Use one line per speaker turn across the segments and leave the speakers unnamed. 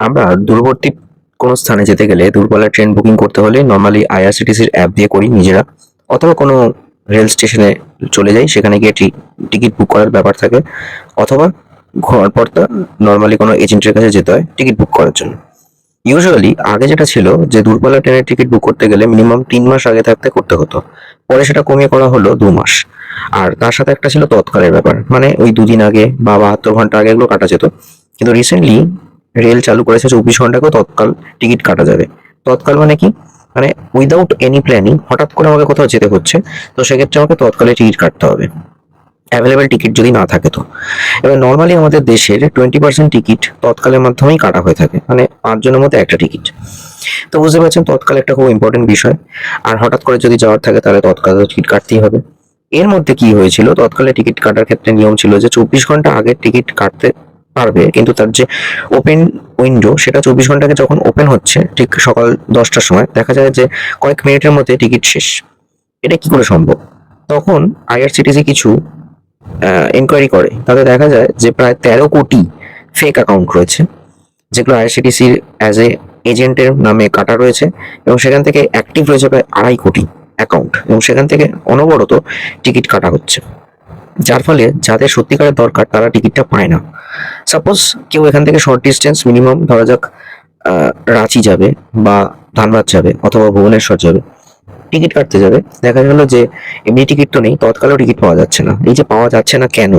আমরা দূরবর্তী কোনো স্থানে যেতে গেলে দূরপাল্লার ট্রেন বুকিং করতে হলে নর্মালি আইআরসিটিসির অ্যাপ দিয়ে করি নিজেরা। অথবা কোনো রেল স্টেশনে চলে যাই, সেখানে গিয়ে টিকিট বুক করার ব্যাপার থাকে। অথবা ঘর পর্দা নর্মালি কোনো এজেন্টের কাছে যেতে হয়, টিকিট বুক করার জন্য। ইউজুয়ালি আগে যেটা ছিল যে দূরপাল্লা ট্রেনের টিকিট বুক করতে গেলে মিনিমাম তিন মাস আগে থাকতে করতে হতো। পরে সেটা কমিয়ে করা হলো দু মাস। আর তার সাথে একটা ছিল তৎকালের ব্যাপার। মানে ওই দুদিন আগে বা বাহাত্তর ঘণ্টা আগে এগুলো কাটা যেত। কিন্তু রিসেন্টলি রেল চালু করেছে চব্বিশ ঘন্টাকেও তৎকাল টিকিট কাটা যাবে। তৎকাল মানে কি? মানে উইদাউট এনি প্ল্যানিং হঠাৎ করে আমাকে কোথাও যেতে হচ্ছে, তো সেক্ষেত্রে আমাকে তৎকালে টিকিট কাটতে হবে। অ্যাভেলেবেল টিকিট যদি না থাকে তো। এবার নর্মালি আমাদের দেশের টোয়েন্টি পার্সেন্ট টিকিট তৎকালের মাধ্যমেই কাটা হয়ে থাকে মানে পাঁচজনের মধ্যে একটা টিকিট। তো বুঝতে পারছেন, তৎকাল একটা খুব ইম্পর্টেন্ট বিষয়। আর হঠাৎ করে যদি যাওয়ার থাকে, তাহলে তৎকালে টিকিট কাটতেই হবে। এর মধ্যে কি হয়েছিল? তৎকালে টিকিট কাটার ক্ষেত্রে নিয়ম ছিল যে চব্বিশ ঘণ্টা আগে টিকিট কাটতে পারবে, কিন্তু তার যে ওপেন উইন্ডো সেটা চব্বিশ ঘন্টাকে যখন ওপেন হচ্ছে, ঠিক সকাল দশটার সময়, দেখা যায় যে কয়েক মিনিটের মধ্যে টিকিট শেষ। এটা কি করে সম্ভব? তখন আইআরসিটিসি কিছু এনকোয়ারি করে। তাতে দেখা যায় যে প্রায় তেরো কোটি ফেক অ্যাকাউন্ট রয়েছে, যেগুলো আইআরসিটিসির অ্যাজ এ এজেন্টের নামে কাটা রয়েছে, এবং সেখান থেকে অ্যাক্টিভ রয়েছে প্রায় আড়াই কোটি অ্যাকাউন্ট এবং সেখান থেকে অনবরত টিকিট কাটা হচ্ছে। যার ফলে যাদের সত্যিকারের দরকার, তারা টিকিটটা পায় না। সাপোজ কেউ এখান থেকে শর্ট ডিস্টেন্স মিনিমাম ধরা যাক রাঁচি যাবে বা ধানবাদ যাবে অথবা ভুবনেশ্বর যাবে, টিকিট কাটতে যাবে। দেখা গেল যে এমনি টিকিট তো নেই, তৎকালেও টিকিট পাওয়া যাচ্ছে না। এই যে পাওয়া যাচ্ছে না কেন?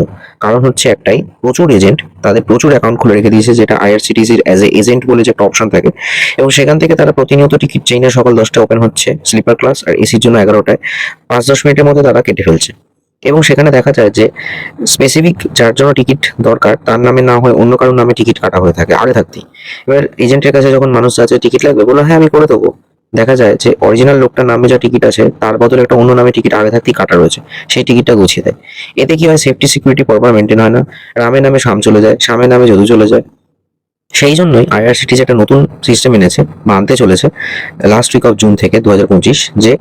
কারণ হচ্ছে একটাই, প্রচুর এজেন্ট তাদের প্রচুর অ্যাকাউন্ট খুলে রেখে দিয়েছে, যেটা আইআরসিটিসির অ্যাজ এ এজেন্ট বলে যে একটা অপশন থাকে। এবং সেখান থেকে তারা প্রতিনিয়ত টিকিট চেইনে সকাল দশটা ওপেন হচ্ছে স্লিপার ক্লাস আর এসির জন্য এগারোটায়। পাঁচ দশ মিনিটের মধ্যে তারা কেটে ফেলছে। এবং সেখানে দেখা যায় যে স্পেসিফিক যার জন্য টিকিট দরকার, তার নামে না হয় অন্য কারোর নামে টিকিট কাটা হয়ে থাকে, আগে থাকতেই। এবার এজেন্টের কাছে যখন মানুষ যাচ্ছে টিকিট লাগবে? বলো হ্যাঁ আমি করে দেবো। দেখা যায় যে অরিজিনাল লোকটার নামে যা টিকিট আছে, তার বদলে একটা অন্য নামে টিকিট আগে থাকতেই কাটা রয়েছে। সেই টিকিটটা গুছিয়ে দেয়। এতে কি হয়? সেফটি সিকিউরিটি প্রপার মেনটেন হয় না। রামের নামে শাম চলে যায়, শামের নামে যদু চলে যায়। সেই জন্যই আইআরসিটিসি একটা নতুন সিস্টেম এনেছে বা আনতে চলেছে লাস্ট উইক অফ জুন থেকে দু হাজার পঁচিশ, যে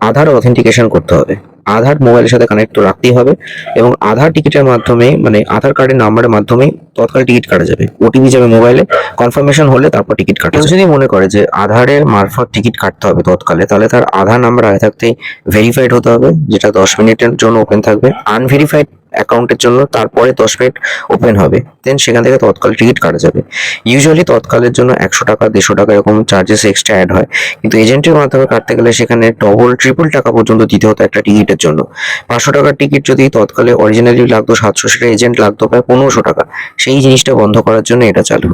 আধার অথেন্টিকেশন করতে হবে। আধার মোবাইলের সাথে কানেক্ট রাখতেই হবে এবং আধার টিকিটের মাধ্যমে মানে আধার কার্ডের নাম্বারের মাধ্যমে তৎকাল টিকিট কাটা যাবে। ওটিপি যাবে মোবাইলে কনফার্মেশন হলে তারপর টিকিট কাটা যদি মনে করে যে আধারের মারফত টিকিট কাটতে হবে তৎকালে, তাহলে তার আধার নাম্বার আগে থাকতেই ভেরিফাইড হতে হবে, যেটা দশ মিনিটের জন্য ওপেন থাকবে। আনভেরিফাইড অ্যাকাউন্টের জন্য তারপরে দশ মিনিট ওপেন হবে। দেন সেখান থেকে তৎকাল টিকিট কাটা যাবে। ইউজুয়ালি তৎকালের জন্য একশো টাকা, দেড়শো টাকা এরকম চার্জেস এক্সট্রা অ্যাড হয়। কিন্তু এজেন্টের মাধ্যমে কাটতে গেলে সেখানে ডবল ট্রিপল টাকা পর্যন্ত দিতে হতো একটা টিকিটের জন্য। পাঁচশো টাকার টিকিট যদি তৎকালে অরিজিনালি লাগতো সাতশো, সেটা এজেন্ট লাগতো প্রায় পনেরোশো টাকা। সেই জিনিসটা বন্ধ করার জন্য এটা চালু